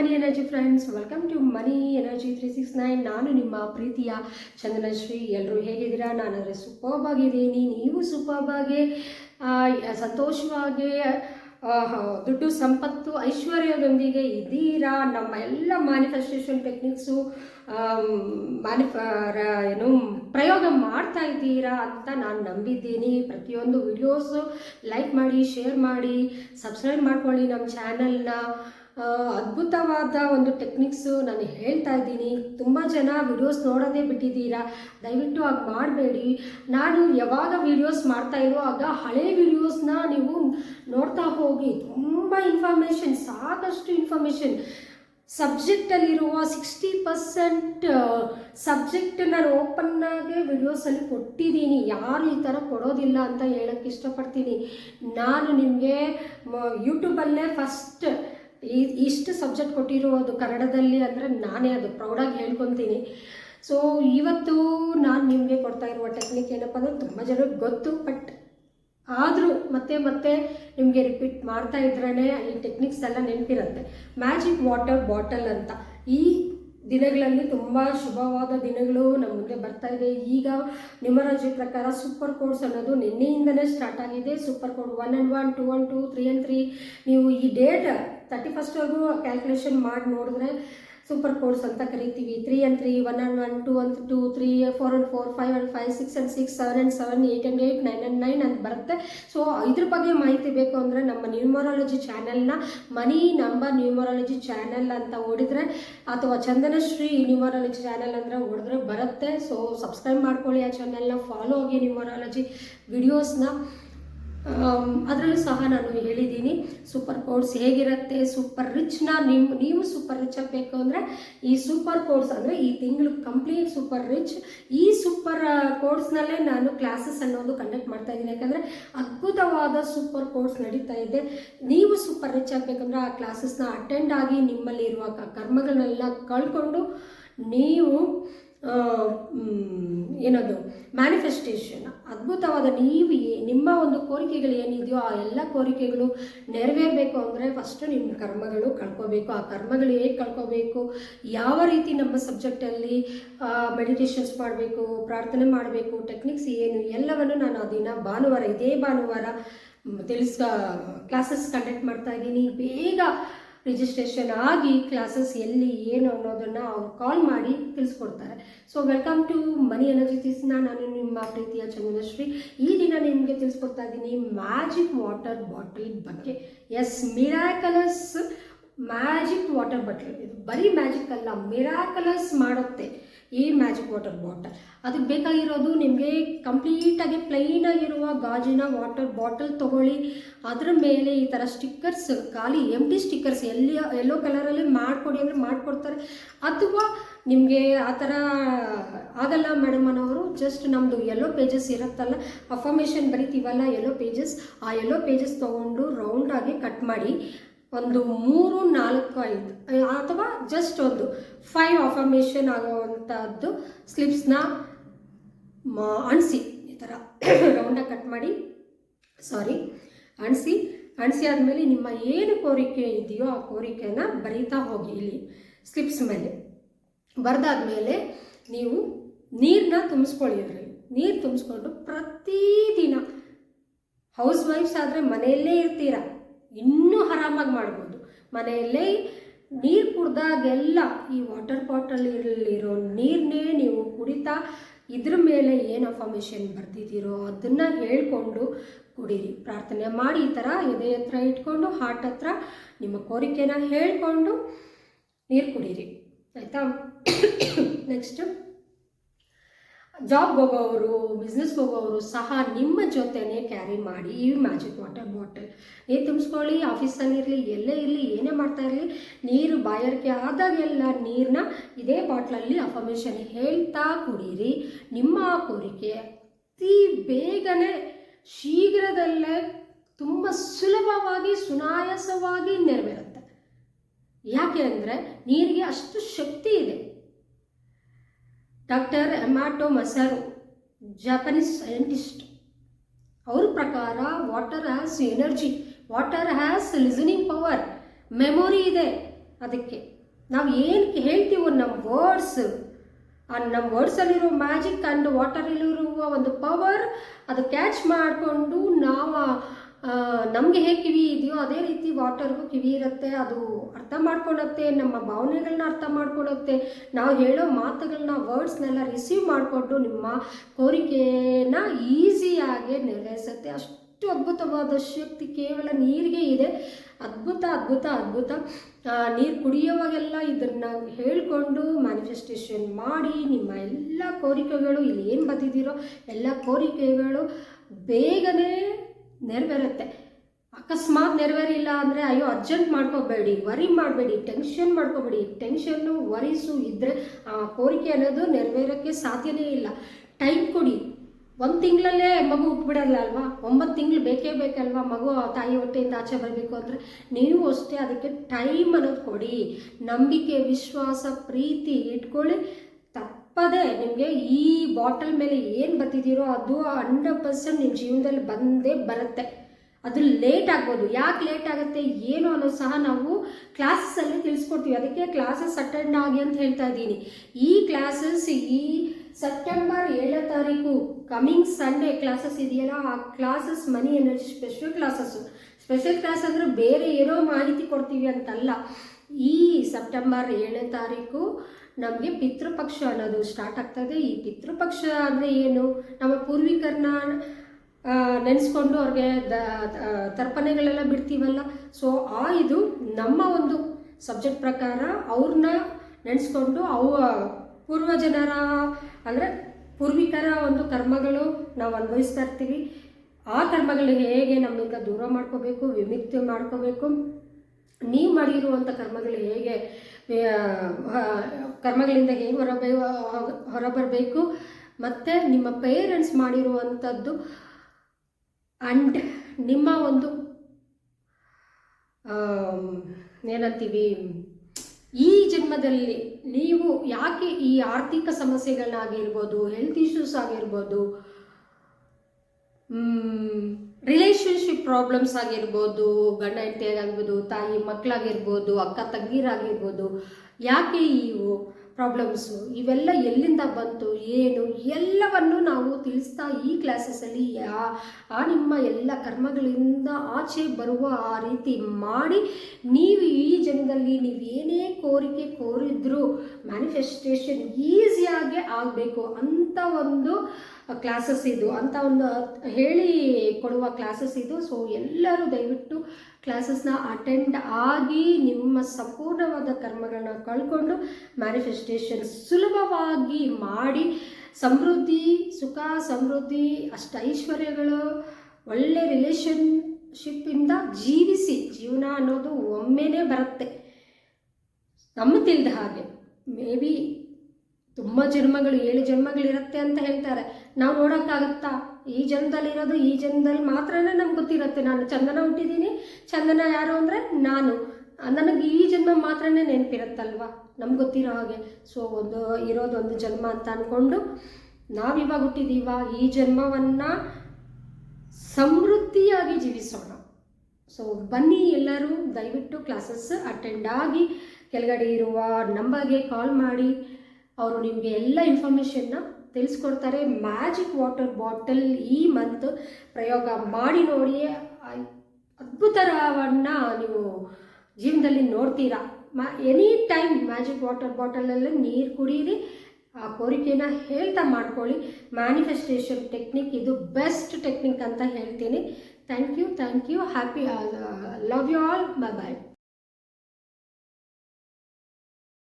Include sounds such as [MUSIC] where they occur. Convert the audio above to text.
Money energy friends welcome to money energy three six nine. ನಾನು ನಿಮ್ಮ ಪ್ರೀತಿಯ ಚಂದನಶ್ರೀ. ಎಲ್ಲರೂ ಹೇಗಿದ್ದೀರಾ? ನಾನಂದರೆ ಸೂಪರ್ಬಾಗಿದ್ದೀನಿ. ನೀವು ಸೂಪರ್ ಆಗಿ ಆ, ಸಂತೋಷವಾಗಿ ದುಡ್ಡು ಸಂಪತ್ತು ಐಶ್ವರ್ಯದೊಂದಿಗೆ ಇದ್ದೀರಾ? ನಮ್ಮ ಎಲ್ಲ ಮ್ಯಾನಿಫೆಸ್ಟೇಷನ್ ಟೆಕ್ನಿಕ್ಸು ಮ್ಯಾನಿಫ ಏನು ಪ್ರಯೋಗ ಮಾಡ್ತಾ ಇದ್ದೀರಾ ಅಂತ ನಾನು ನಂಬಿದ್ದೀನಿ. ಪ್ರತಿಯೊಂದು ವಿಡಿಯೋಸು ಲೈಕ್ ಮಾಡಿ ಶೇರ್ ಮಾಡಿ ಸಬ್ಸ್ಕ್ರೈಬ್ ಮಾಡ್ಕೊಳ್ಳಿ ನಮ್ಮ ಚಾನಲ್ನ ಅದ್ಭುತವಾದ ಒಂದು ಟೆಕ್ನಿಕ್ಸು ನಾನು ಹೇಳ್ತಾ ಇದ್ದೀನಿ. ತುಂಬ ಜನ ವಿಡಿಯೋಸ್ ನೋಡೋದೇ ಬಿಟ್ಟಿದ್ದೀರಾ? ದಯವಿಟ್ಟು ಹಾಗೆ ಮಾಡಬೇಡಿ. ನಾನು ಯಾವಾಗ ವಿಡಿಯೋಸ್ ಇರೋ ಆಗ ಹಳೆ ವಿಡಿಯೋಸ್ನ ನೀವು ನೋಡ್ತಾ ಹೋಗಿ. ತುಂಬ ಇನ್ಫಾರ್ಮೇಷನ್ ಸಾಕಷ್ಟು ಇನ್ಫಾರ್ಮೇಷನ್ ಸಬ್ಜೆಕ್ಟಲ್ಲಿರುವ ಸಿಕ್ಸ್ಟಿ ಪರ್ಸೆಂಟ್ ಸಬ್ಜೆಕ್ಟ್ ನಾನು ಓಪನ್ನಾಗೆ ವಿಡಿಯೋಸಲ್ಲಿ ಕೊಟ್ಟಿದ್ದೀನಿ. ಯಾರು ಈ ಥರ ಕೊಡೋದಿಲ್ಲ ಅಂತ ಹೇಳೋಕ್ಕೆ ಇಷ್ಟಪಡ್ತೀನಿ. ನಾನು ನಿಮಗೆ ಯೂಟ್ಯೂಬಲ್ಲೇ ಫಸ್ಟ್ ಇಷ್ಟು ಸಬ್ಜೆಕ್ಟ್ ಕೊಟ್ಟಿರೋದು ಕನ್ನಡದಲ್ಲಿ ಅಂದರೆ ನಾನೇ ಅದು ಪ್ರೌಡಾಗಿ ಹೇಳ್ಕೊತೀನಿ. ಸೊ ಇವತ್ತು ನಾನು ನಿಮಗೆ ಕೊಡ್ತಾ ಇರುವ ಟೆಕ್ನಿಕ್ ಏನಪ್ಪ ಅಂದರೆ ತುಂಬ ಜನಕ್ಕೆ ಗೊತ್ತು ಬಟ್ ಆದರೂ ಮತ್ತೆ ಮತ್ತೆ ನಿಮಗೆ ರಿಪೀಟ್ ಮಾಡ್ತಾ ಇದ್ರೇ ಈ ಟೆಕ್ನಿಕ್ಸ್ ಎಲ್ಲ ನೆನಪಿರುತ್ತೆ. ಮ್ಯಾಜಿಕ್ ವಾಟರ್ ಬಾಟಲ್ ಅಂತ. ಈ ದಿನಗಳಲ್ಲಿ ತುಂಬ ಶುಭವಾದ ದಿನಗಳು ನಮ್ಮ ಮುಂದೆ ಬರ್ತಾ ಇದೆ. ಈಗ ನ್ಯೂಮರಾಜಿ ಪ್ರಕಾರ ಸೂಪರ್ ಕೋಡ್ಸ್ ಅನ್ನೋದು ನಿನ್ನೆಯಿಂದಲೇ ಸ್ಟಾರ್ಟ್ ಆಗಿದೆ. Super code one and one two and two three and three ನೀವು ಈ ಡೇಟ್ ತರ್ಟಿ ಫಸ್ಟ್ವರೆಗೂ ಕ್ಯಾಲ್ಕುಲೇಷನ್ ಮಾಡಿ ನೋಡಿದ್ರೆ ಸೂಪರ್ ಕೋರ್ಸ್ ಅಂತ ಕರಿತೀವಿ. Three and three one and one two and two three four and four five and five six and six seven and seven eight and eight nine and nine ಅಂತ ಬರುತ್ತೆ. So ಇದ್ರ ಬಗ್ಗೆ ಮಾಹಿತಿ ಬೇಕು ಅಂದರೆ ನಮ್ಮ ನ್ಯೂಮರಾಲಜಿ ಚಾನೆಲ್ನ ಮನಿ ನಂಬರ್ ನ್ಯೂಮರಾಲಜಿ ಚಾನೆಲ್ ಅಂತ ಓಡಿದ್ರೆ ಅಥವಾ ಚಂದನಶ್ರೀ ನ್ಯೂಮರಾಲಜಿ ಚಾನೆಲ್ ಅಂದರೆ ಓಡಿದ್ರೆ ಬರುತ್ತೆ. ಸೊ ಸಬ್ಸ್ಕ್ರೈಬ್ ಮಾಡ್ಕೊಳ್ಳಿ ಆ ಚಾನೆಲ್ನ ಫಾಲೋ ಆಗಿ ನ್ಯೂಮರಾಲಜಿ ವಿಡಿಯೋಸ್ನ ಅದರಲ್ಲೂ ಸಹ ನಾನು ಹೇಳಿದ್ದೀನಿ ಸೂಪರ್ ಕೋರ್ಸ್ ಹೇಗಿರುತ್ತೆ ಸೂಪರ್ ರಿಚ್ನ ನಿಮ್ಮ ನೀವು ಸೂಪರ್ ರಿಚ್ ಆಗಬೇಕು ಅಂದರೆ ಈ ಸೂಪರ್ ಕೋರ್ಸ್ ಅಂದರೆ ಈ ತಿಂಗಳು ಕಂಪ್ಲೀಟ್ ಸೂಪರ್ ರಿಚ್ ಈ ಸೂಪರ್ ಕೋಡ್ಸ್ನಲ್ಲೇ ನಾನು ಕ್ಲಾಸಸ್ ಅನ್ನೋದು ಕಂಡಕ್ಟ್ ಮಾಡ್ತಾ ಇದ್ದೀನಿ. ಯಾಕಂದರೆ ಅದ್ಭುತವಾದ ಸೂಪರ್ ಕೋರ್ಸ್ ನಡೀತಾ ಇದೆ. ನೀವು ಸೂಪರ್ ರಿಚ್ ಆಗಬೇಕಂದ್ರೆ ಆ ಕ್ಲಾಸಸ್ನ ಅಟೆಂಡ್ ಆಗಿ ನಿಮ್ಮಲ್ಲಿರುವ ಕರ್ಮಗಳನ್ನೆಲ್ಲ ಕಳ್ಕೊಂಡು ನೀವು ಏನದು ಮ್ಯಾನಿಫೆಸ್ಟೇಷನ್ ಅದ್ಭುತವಾದ ನೀವು ನಿಮ್ಮ ಒಂದು ಕೋರಿಕೆಗಳು ಏನಿದೆಯೋ ಆ ಎಲ್ಲ ಕೋರಿಕೆಗಳು ನೆರವೇರಬೇಕು ಅಂದರೆ ಫಸ್ಟು ನಿಮ್ಮ ಕರ್ಮಗಳು ಕಳ್ಕೋಬೇಕು. ಆ ಕರ್ಮಗಳು ಹೇಗೆ ಕಳ್ಕೋಬೇಕು? ಯಾವ ರೀತಿ ನಮ್ಮ ಸಬ್ಜೆಕ್ಟಲ್ಲಿ ಮೆಡಿಟೇಷನ್ಸ್ ಮಾಡಬೇಕು, ಪ್ರಾರ್ಥನೆ ಮಾಡಬೇಕು ಟೆಕ್ನಿಕ್ಸ್ ಏನು, ಎಲ್ಲವನ್ನು ನಾನು ಆ ದಿನ ಭಾನುವಾರ, ಇದೇ ಭಾನುವಾರ ತಿಳಿಸ್ ಕ್ಲಾಸಸ್ ಕಂಡಕ್ಟ್ ಮಾಡ್ತಾ ಇದ್ದೀನಿ. ಬೇಗ ರಿಜಿಸ್ಟ್ರೇಷನ್ ಆಗಿ ಕ್ಲಾಸಸ್ ಎಲ್ಲಿ, ಏನು ಅನ್ನೋದನ್ನು ಅವ್ರು ಕಾಲ್ ಮಾಡಿ ತಿಳಿಸ್ಕೊಡ್ತಾರೆ. So welcome to money energy ತಿಸ್ನ ನಾನು ನಿಮ್ಮ ಪ್ರೀತಿಯ ಚಂದನಶ್ರೀ. ಈ ದಿನ ನಿಮಗೆ ತಿಳಿಸ್ಕೊಡ್ತಾ ಇದ್ದೀನಿ ಮ್ಯಾಜಿಕ್ ವಾಟರ್ ಬಾಟಲ್ ಬಗ್ಗೆ. Yes miraculous magic water bottle ಇದು ಬರೀ ಮ್ಯಾಜಿಕ್ ಅಲ್ಲ ಮಿರಾಕಲಸ್ ಮಾಡುತ್ತೆ. ಈ ಮ್ಯಾಜಿಕ್ ವಾಟರ್ ಬಾಟಲ್. ಅದಕ್ಕೆ ಬೇಕಾಗಿರೋದು ನಿಮಗೆ ಕಂಪ್ಲೀಟಾಗಿ ಪ್ಲೈನಾಗಿರುವ ಗಾಜಿನ ವಾಟರ್ ಬಾಟಲ್ ತಗೊಳ್ಳಿ. ಅದರ ಮೇಲೆ ಈ ಥರ ಸ್ಟಿಕ್ಕರ್ಸ್ ಖಾಲಿ ಎಂ ಟಿ ಸ್ಟಿಕ್ಕರ್ಸ್ ಎಲ್ಲಿ ಎಲ್ಲೋ ಕಲರಲ್ಲಿ ಮಾಡಿಕೊಡಿ ಅಂದರೆ ಮಾಡಿಕೊಡ್ತಾರೆ. ಅಥವಾ ನಿಮಗೆ ಆ ಥರ ಆಗಲ್ಲ ಮೇಡಮ್ ಅನ್ನೋರು ಜಸ್ಟ್ ನಮ್ಮದು ಎಲ್ಲೋ ಪೇಜಸ್ ಇರುತ್ತಲ್ಲ ಅಫರ್ಮೇಷನ್ ಬರಿತೀವಲ್ಲ ಎಲ್ಲೋ ಪೇಜಸ್ ಆ ಎಲ್ಲೋ ಪೇಜಸ್ ತೊಗೊಂಡು ರೌಂಡಾಗಿ ಕಟ್ ಮಾಡಿ ಒಂದು ಮೂರು, ನಾಲ್ಕು, ಐದು. ಅಥವಾ ಜಸ್ಟ್ ಒಂದು. ಫೈವ್ ಅಫರ್ಮೇಷನ್ ಆಗೋವಂಥದ್ದು ಸ್ಲಿಪ್ಸ್ನ ಅಣಿಸಿ. ಈ ಥರ ರೌಂಡಾಗಿ ಕಟ್ ಮಾಡಿ. ಸಾರಿ ಅಣಿಸಿ. ಅಣಿಸಿ ಆದಮೇಲೆ ನಿಮ್ಮ ಏನು ಕೋರಿಕೆ ಇದೆಯೋ ಆ ಕೋರಿಕೆನ ಬರೀತಾ ಹೋಗಿ ಇಲ್ಲಿ ಸ್ಲಿಪ್ಸ್ ಮೇಲೆ. ಬರೆದಾದ್ಮೇಲೆ ನೀವು ನೀರನ್ನ ತುಂಬಿಸ್ಕೊಳ್ಳಿ ಅದರಲ್ಲಿ. ನೀರು ತುಂಬಿಸ್ಕೊಂಡು ಪ್ರತಿದಿನ. ಹೌಸ್ ವೈಫ್ಸ್ ಆದರೆ ಮನೆಯಲ್ಲೇ ಇರ್ತೀರ? ಇನ್ನೂ ಆರಾಮಾಗಿ ಮಾಡ್ಬೋದು. ಮನೆಯಲ್ಲೇ ನೀರು ಕುಡ್ದಾಗೆಲ್ಲ ಈ ವಾಟರ್ ಬಾಟಲಲ್ಲಿರೋ ನೀರನ್ನೇ ನೀವು ಕುಡಿತಾ ಇದ್ರ ಮೇಲೆ ಏನು ಅಫಾಮೇಷನ್ ಬರ್ತಿದ್ದೀರೋ ಅದನ್ನು ಹೇಳಿಕೊಂಡು ಕುಡೀರಿ. ಪ್ರಾರ್ಥನೆ ಮಾಡಿ ಈ ಥರ ಎದೆ ಹತ್ರ ಇಟ್ಕೊಂಡು ಹಾರ್ಟ್ ಹತ್ರ ನಿಮ್ಮ ಕೋರಿಕೆನ ಹೇಳಿಕೊಂಡು ನೀರು ಕುಡೀರಿ. ಆಯಿತಾ? ನೆಕ್ಸ್ಟು [COUGHS] ಜಾಬ್ಗೆ ಹೋಗೋವರು ಬಿಸ್ನೆಸ್ಗೆ ಹೋಗೋವರು ಸಹ ನಿಮ್ಮ ಜೊತೆನೇ ಕ್ಯಾರಿ ಮಾಡಿ ಈ ಮ್ಯಾಜಿಕ್ ವಾಟರ್ ಬಾಟಲ್ ನೀರು ತುಂಬಿಸ್ಕೊಳ್ಳಿ ಆಫೀಸಲ್ಲಿರಲಿ ಎಲ್ಲೇ ಇರಲಿ, ಏನೇ ಮಾಡ್ತಾ ಇರಲಿ, ನೀರು ಬಾಯಾರಿಕೆ ಆದಾಗೆಲ್ಲ ನೀರನ್ನ ಇದೇ ಬಾಟ್ಲಲ್ಲಿ ಅಫರ್ಮೇಷನ್ ಹೇಳ್ತಾ ಕುಡೀರಿ. ನಿಮ್ಮ ಕೋರಿಕೆ ಅತಿ ಬೇಗನೆ ಶೀಘ್ರದಲ್ಲೇ ತುಂಬ ಸುಲಭವಾಗಿ, ಸುನಾಯಾಸವಾಗಿ ನೆರವೇರುತ್ತೆ. ಯಾಕೆ ಅಂದರೆ ನೀರಿಗೆ ಅಷ್ಟು ಶಕ್ತಿ ಇದೆ. ಡಾಕ್ಟರ್ ಎಮಾಟೋ ಮಸರು ಜಾಪನೀಸ್ ಸೈಂಟಿಸ್ಟ್ ಅವ್ರ ಪ್ರಕಾರ water has energy, water has listening power, memory ಇದೆ. ಅದಕ್ಕೆ ನಾವು ಏನು ಹೇಳ್ತೀವೋ ನಮ್ಮ ವರ್ಡ್ಸ್, ಆ ನಮ್ಮ ವರ್ಡ್ಸಲ್ಲಿರೋ ಮ್ಯಾಜಿಕ್ ಆ್ಯಂಡ್ ವಾಟರಲ್ಲಿರುವ ಒಂದು ಪವರ್ ಅದು ಕ್ಯಾಚ್ ಮಾಡಿಕೊಂಡು ನಾವು ನಮಗೆ ಹೇಗೆ ಕಿವಿ ಇದೆಯೋ ಅದೇ ರೀತಿ ವಾಟರ್ಗೂ ಕಿವಿ ಇರುತ್ತೆ, ಅದು ಅರ್ಥ ಮಾಡ್ಕೊಳತ್ತೆ, ನಮ್ಮ ಭಾವನೆಗಳನ್ನ ಅರ್ಥ ಮಾಡ್ಕೊಳತ್ತೆ. ನಾವು ಹೇಳೋ ಮಾತುಗಳನ್ನ ವರ್ಡ್ಸ್ನೆಲ್ಲ ರಿಸೀವ್ ಮಾಡಿಕೊಂಡು ನಿಮ್ಮ ಕೋರಿಕೆನ ಈಸಿಯಾಗಿ ನೆರವೇರಿಸುತ್ತೆ. ಅಷ್ಟು ಅದ್ಭುತವಾದ ಶಕ್ತಿ ಕೇವಲ ನೀರಿಗೆ ಇದೆ. ಅದ್ಭುತ ಅದ್ಭುತ ಅದ್ಭುತ. ನೀರು ಕುಡಿಯೋವಾಗೆಲ್ಲ ಇದನ್ನು ಹೇಳಿಕೊಂಡು ಮ್ಯಾನಿಫೆಸ್ಟೇಷನ್ ಮಾಡಿ ನಿಮ್ಮ ಎಲ್ಲ ಕೋರಿಕೆಗಳು ಇಲ್ಲಿ ಏನು ಬಂದಿದ್ದೀರೋ ಎಲ್ಲ ಕೋರಿಕೆಗಳು ಬೇಗನೆ ನೆರವೇರುತ್ತೆ. ಅಕಸ್ಮಾತ್ ನೆರವೇರಿಲ್ಲ ಅಂದರೆ ಅಯ್ಯೋ ಅರ್ಜೆಂಟ್ ಮಾಡ್ಕೋಬೇಡಿ ವರಿ ಮಾಡಬೇಡಿ ಟೆನ್ಷನ್ ಮಾಡ್ಕೋಬೇಡಿ. ಟೆನ್ಷನ್ನು ವರಿಸು ಇದ್ದರೆ ಆ ಕೋರಿಕೆ ಅನ್ನೋದು ನೆರವೇರೋಕ್ಕೆ ಸಾಧ್ಯನೇ ಇಲ್ಲ. ಟೈಮ್ ಕೊಡಿ. ಒಂದು ತಿಂಗಳಲ್ಲೇ ಮಗು ಹುಟ್ಬಿಡಲ್ಲ ಅಲ್ವಾ? ಒಂಬತ್ತು ತಿಂಗಳು ಬೇಕೇ ಬೇಕಲ್ವಾ ಮಗು ತಾಯಿ ಹೊಟ್ಟೆಯಿಂದ ಆಚೆ ಬರಬೇಕು ಅಂದರೆ? ನೀವು ಅಷ್ಟೇ ಅದಕ್ಕೆ ಟೈಮ್ ಅನ್ನೋದು ಕೊಡಿ. ನಂಬಿಕೆ, ವಿಶ್ವಾಸ, ಪ್ರೀತಿ ಇಟ್ಕೊಳ್ಳಿ. ತಪ್ಪದೆ ನಿಮಗೆ ಈ ಬಾಟಲ್ ಮೇಲೆ ಏನು ಬರ್ತಿದ್ದೀರೋ ಅದು ಹಂಡ್ರೆಡ್ ಪರ್ಸೆಂಟ್ ನಿಮ್ಮ ಜೀವನದಲ್ಲಿ ಬಂದೇ ಬರುತ್ತೆ. ಅದು ಲೇಟ್ ಆಗ್ಬೋದು. ಯಾಕೆ ಲೇಟ್ ಆಗುತ್ತೆ ಏನು ಅನ್ನೋದು ಸಹ ನಾವು ಕ್ಲಾಸಸ್ಸಲ್ಲಿ ತಿಳಿಸ್ಕೊಡ್ತೀವಿ. ಅದಕ್ಕೆ ಕ್ಲಾಸಸ್ ಅಟೆಂಡ್ ಆಗಿ ಅಂತ ಹೇಳ್ತಾ ಇದ್ದೀನಿ. ಈ ಕ್ಲಾಸಸ್ ಈ ಸೆಪ್ಟೆಂಬರ್ ಏಳನೇ ತಾರೀಕು ಕಮಿಂಗ್ ಸಂಡೇ ಕ್ಲಾಸಸ್ ಇದೆಯಲ್ಲ, ಆ classes money energy special classes special class ಅಂದರೆ ಬೇರೆ ಏನೋ ಮಾಹಿತಿ ಕೊಡ್ತೀವಿ ಅಂತಲ್ಲ. ಈ ಸೆಪ್ಟೆಂಬರ್ ಏಳನೇ ತಾರೀಕು ನಮಗೆ ಪಿತೃಪಕ್ಷ ಅನ್ನೋದು ಸ್ಟಾರ್ಟ್ ಆಗ್ತದೆ. ಈ ಪಿತೃಪಕ್ಷ ಅಂದರೆ ಏನು? ನಮ್ಮ ಪೂರ್ವಿಕರನ್ನ ನೆನೆಸ್ಕೊಂಡು ಅವ್ರಿಗೆ ದ ತರ್ಪಣೆಗಳೆಲ್ಲ ಬಿಡ್ತೀವಲ್ಲ? ಸೊ ಆ ಇದು ನಮ್ಮ ಒಂದು ಸಬ್ಜೆಕ್ಟ್ ಪ್ರಕಾರ ಅವ್ರನ್ನ ನೆನೆಸ್ಕೊಂಡು ಅವ ಪೂರ್ವಜನರ, ಅಂದರೆ ಪೂರ್ವಿಕರ ಒಂದು ಕರ್ಮಗಳು ನಾವು ಅನುಭವಿಸ್ತಾ ಇರ್ತೀವಿ. ಆ ಕರ್ಮಗಳು ಹೇಗೆ ನಮ್ಮಿಂದ ದೂರ ಮಾಡ್ಕೋಬೇಕು, ವಿಮುಕ್ತಿ ಮಾಡ್ಕೋಬೇಕು? ನೀವು ಮಾಡಿರುವಂಥ ಕರ್ಮಗಳು ಹೇಗೆ ಕರ್ಮಗಳಿಂದ ಹೇಗೆ ಹೊರಬೇ ಹೊರಬರಬೇಕು ಮತ್ತು ನಿಮ್ಮ ಪೇರೆಂಟ್ಸ್ ಮಾಡಿರುವಂಥದ್ದು ಅಂಡ್ ನಿಮ್ಮ ಒಂದು ಏನಂತೀವಿ, ಈ ಜನ್ಮದಲ್ಲಿ ನೀವು ಯಾಕೆ ಈ ಆರ್ಥಿಕ ಸಮಸ್ಯೆಗಳನ್ನಾಗಿರ್ಬೋದು ಹೆಲ್ತ್ ಇಶ್ಯೂಸ್ ಆಗಿರ್ಬೋದು ರಿಲೇಷನ್ಶಿಪ್ ಪ್ರಾಬ್ಲಮ್ಸ್ ಆಗಿರ್ಬೋದು, ಗಂಡ ಹೆಂಡತಿಯಾಗಿರ್ಬೋದು ತಾಯಿ ಮಕ್ಕಳಾಗಿರ್ಬೋದು ಅಕ್ಕ ತಂಗೀರಾಗಿರ್ಬೋದು, ಯಾಕೆ ಇವು ಪ್ರಾಬ್ಲಮ್ಸು ಇವೆಲ್ಲ ಎಲ್ಲಿಂದ ಬಂತು, ಏನು? ಎಲ್ಲವನ್ನು ನಾವು ತಿಳಿಸ್ತಾ ಈ ಕ್ಲಾಸಸ್ಸಲ್ಲಿ ಯಾ, ಆ ನಿಮ್ಮ ಎಲ್ಲ ಕರ್ಮಗಳಿಂದ ಆಚೆ ಬರುವ ಆ ರೀತಿ ಮಾಡಿ ನೀವು ಈ ಜನದಲ್ಲಿ ನೀವು ಏನೇ ಕೋರಿಕೆ ಕೋರಿದ್ರೂ ಮ್ಯಾನಿಫೆಸ್ಟೇಷನ್ ಈಸಿಯಾಗಿ ಆಗಬೇಕು ಅಂತ ಒಂದು ಕ್ಲಾಸಸ್ ಇದು ಅಂತ ಒಂದು ಹೇಳಿ ಕೊಡುವ ಕ್ಲಾಸಸ್ ಇದು. ಸೊ ಎಲ್ಲರೂ ದಯವಿಟ್ಟು ಕ್ಲಾಸಸ್ನ ಅಟೆಂಡ್ ಆಗಿ ನಿಮ್ಮ ಸಂಪೂರ್ಣವಾದ ಕರ್ಮಗಳನ್ನ ಕಳ್ಕೊಂಡು ಮ್ಯಾನಿಫೆಸ್ಟೇಷನ್ ಸುಲಭವಾಗಿ ಮಾಡಿ ಸಮೃದ್ಧಿ, ಸುಖ, ಸಮೃದ್ಧಿ, ಅಷ್ಟ ಐಶ್ವರ್ಯಗಳು, ಒಳ್ಳೆ ರಿಲೇಷನ್ಶಿಪ್ಪಿಂದ ಜೀವಿಸಿ. ಜೀವನ ಅನ್ನೋದು ಒಮ್ಮೆನೇ ಬರುತ್ತೆ. ನಮ್ಮ ತಿಳಿದ ಹಾಗೆ. ಮೇ ಬಿ ತುಂಬ ಜನ್ಮಗಳು, ಏಳು ಜನ್ಮಗಳಿರುತ್ತೆ ಅಂತ ಹೇಳ್ತಾರೆ. ನಾವು ನೋಡೋಕ್ಕಾಗುತ್ತಾ? ಈ ಜನ್ಮದಲ್ಲಿರೋದು ಈ ಜನ್ಮದಲ್ಲಿ ಮಾತ್ರನೇ ನಮ್ಗೆ ಗೊತ್ತಿರುತ್ತೆ. ನಾನು ಚಂದನ ಹುಟ್ಟಿದ್ದೀನಿ. ಚಂದನ ಯಾರು ಅಂದರೆ ನಾನು. ನನಗೆ ಈ ಜನ್ಮ ಮಾತ್ರನೇ ನೆನಪಿರುತ್ತಲ್ವ? ನಮ್ಗೆ ಗೊತ್ತಿರೋ ಹಾಗೆ. ಸೊ ಒಂದು ಇರೋದು ಒಂದು ಜನ್ಮ ಅಂತ ಅಂದ್ಕೊಂಡು ನಾವಿವಾಗ ಹುಟ್ಟಿದೀವ. ಈ ಜನ್ಮವನ್ನು ಸಮೃದ್ಧಿಯಾಗಿ ಜೀವಿಸೋಣ. ಸೊ ಬನ್ನಿ ಎಲ್ಲರೂ, ದಯವಿಟ್ಟು ಕ್ಲಾಸಸ್ ಅಟೆಂಡ್ ಆಗಿ, ಕೆಳಗಡೆ ಇರುವ ನಂಬರ್ಗೆ ಕಾಲ್ ಮಾಡಿ. ಅವರು ನಿಮಗೆ ಎಲ್ಲ ಇನ್ಫಾರ್ಮೇಷನ್ನ ತಿಳಿಸ್ಕೊಡ್ತಾರೆ. ಮ್ಯಾಜಿಕ್ ವಾಟರ್ ಬಾಟಲ್ ಈ ಮಂತ್ ಪ್ರಯೋಗ ಮಾಡಿ ನೋಡಿ ಅದ್ಭುತವನ್ನು ನೀವು ಜೀವನದಲ್ಲಿ ನೋಡ್ತೀರಾ. ಮ್ಯಾ ಎನಿ ಟೈಮ್ ಮ್ಯಾಜಿಕ್ ವಾಟರ್ ಬಾಟಲಲ್ಲಿ ನೀರು ಕುಡೀರಿ, ಆ ಕೋರಿಕೆನ ಹೇಳ್ತಾ ಮಾಡ್ಕೊಳ್ಳಿ. ಮ್ಯಾನಿಫೆಸ್ಟೇಷನ್ ಟೆಕ್ನಿಕ್ ಇದು ಬೆಸ್ಟ್ ಟೆಕ್ನಿಕ್ ಅಂತ ಹೇಳ್ತೀನಿ. Thank you thank you happy love you all bye bye